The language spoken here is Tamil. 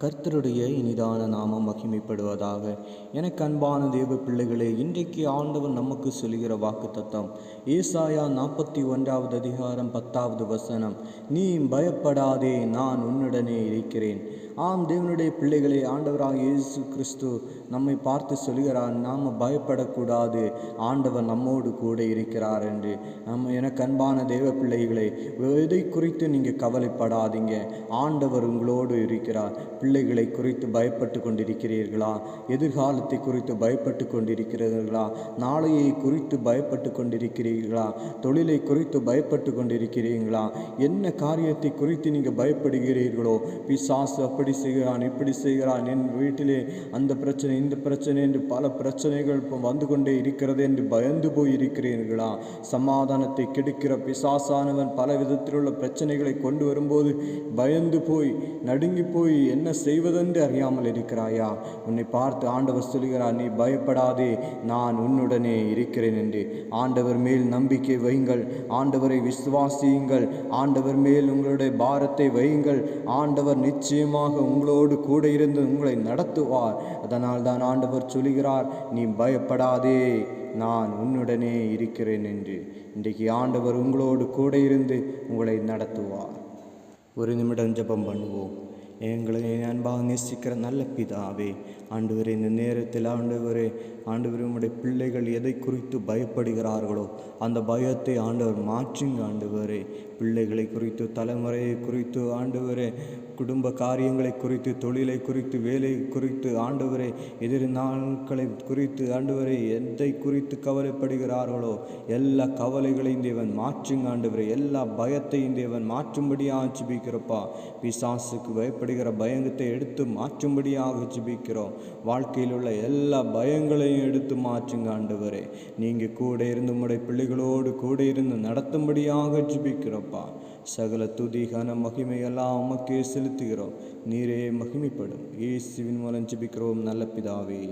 கர்த்தருடைய இனிதான நாமம் மகிமைப்படுவதாக. எனக்கு அன்பான தேவ பிள்ளைகளே இன்றைக்கு ஆண்டவர் நமக்கு சொல்லுகிற வாக்கு தத்தம் ஏசாயா நாற்பத்தி ஒன்றாவது அதிகாரம் பத்தாவது வசனம். நீ பயப்படாதே நான் உன்னுடனே இருக்கிறேன். ஆம் தேவனுடைய பிள்ளைகளே ஆண்டவராக இயேசு கிறிஸ்து நம்மை பார்த்து சொல்கிறார் நாம் பயப்படக்கூடாது ஆண்டவர் நம்மோடு கூட இருக்கிறார் என்று. நம்ம எனக்கு அன்பான தேவ பிள்ளைகளே எதை குறித்து நீங்கள் கவலைப்படாதீங்க ஆண்டவர் உங்களோடு இருக்கிறார். பிள்ளைகளை குறித்து பயப்பட்டு கொண்டிருக்கிறீர்களா? எதிர்காலத்தை குறித்து பயப்பட்டு கொண்டிருக்கிறீர்களா? நாளையை குறித்து பயப்பட்டு கொண்டிருக்கிறீர்களா? தொழிலை குறித்து பயப்பட்டு கொண்டிருக்கிறீர்களா? என்ன காரியத்தை குறித்து நீங்கள் பயப்படுகிறீர்களோ? பிசாசு அப்படி செய்கிறான் இப்படி செய்கிறான் என் வீட்டிலே. அந்த பிரச்சனை இந்த பிரச்சனை என்று பல பிரச்சனைகள் இப்போ வந்து கொண்டே இருக்கிறது என்று பயந்து போய் இருக்கிறீர்களா? சமாதானத்தை கெடுக்கிற பிசாசானவன் பல விதத்திலுள்ள பிரச்சனைகளை கொண்டு வரும்போது பயந்து போய் நடுங்கி போய் என்ன செய்வதென்று அறியாமல் இருக்கிறாயா? உன்னை பார்த்து ஆண்டவர் சொல்கிறார் நீ பயப்படாதே நான் உன்னுடனே இருக்கிறேன் என்று. ஆண்டவர் மேல் நம்பிக்கை வையுங்கள் ஆண்டவரை விசுவாசியுங்கள் ஆண்டவர் மேல் உங்களுடைய பாரத்தை வையுங்கள் ஆண்டவர் நிச்சயமாக உங்களோடு கூட இருந்து உங்களை நடத்துவார். அதனால் தான் ஆண்டவர் சொல்கிறார் நீ பயப்படாதே நான் உன்னுடனே இருக்கிறேன் என்று. இன்றைக்கு ஆண்டவர் உங்களோடு கூட இருந்து உங்களை நடத்துவார். ஒரு நிமிடம் ஜெபம் பண்ணுவோம். எங்களை அன்பாக நேசிக்கிற நல்ல பிதாவே ஆண்டவரே இந்த நேரத்தில் ஆண்டவரே ஆண்டவர் உங்களுடைய பிள்ளைகள் எதை குறித்து பயப்படுகிறார்களோ அந்த பயத்தை ஆண்டவர் மாற்றுங்க ஆண்டவரே பிள்ளைகளை குறித்து தலைமுறையை குறித்து ஆண்டவரே குடும்ப காரியங்களை குறித்து தொழிலை குறித்து வேலை குறித்து ஆண்டவரே எதிர் நாட்களை குறித்து ஆண்டவரை எதை குறித்து கவலைப்படுகிறார்களோ எல்லா கவலைகளையும் தேவன் மாற்றுங்க ஆண்டவரே எல்லா பயத்தையும் தேவன் மாற்றும்படியாக ஜிபிக்கிறப்பா பிசாசுக்கு ஏற்படுகிற பயங்கத்தை எடுத்து மாற்றும்படியாக ஜிபிக்கிறோம். வாழ்க்கையில் உள்ள எல்லா பயங்களையும் எடுத்து மாற்றுங்க ஆண்டவரே. நீங்கள் கூட இருந்து உடைய பிள்ளைகளோடு கூட இருந்து நடத்தும்படியாக ஜிபிக்கிறோப்பா சகல துதி கன மகிமையெல்லாம் உமக்கே செலுத்துகிறோம். நீரே மகிமைப்படும். இயேசுவின் மூலம் ஜிபிக்கிறோம். நல்ல பிதாவே.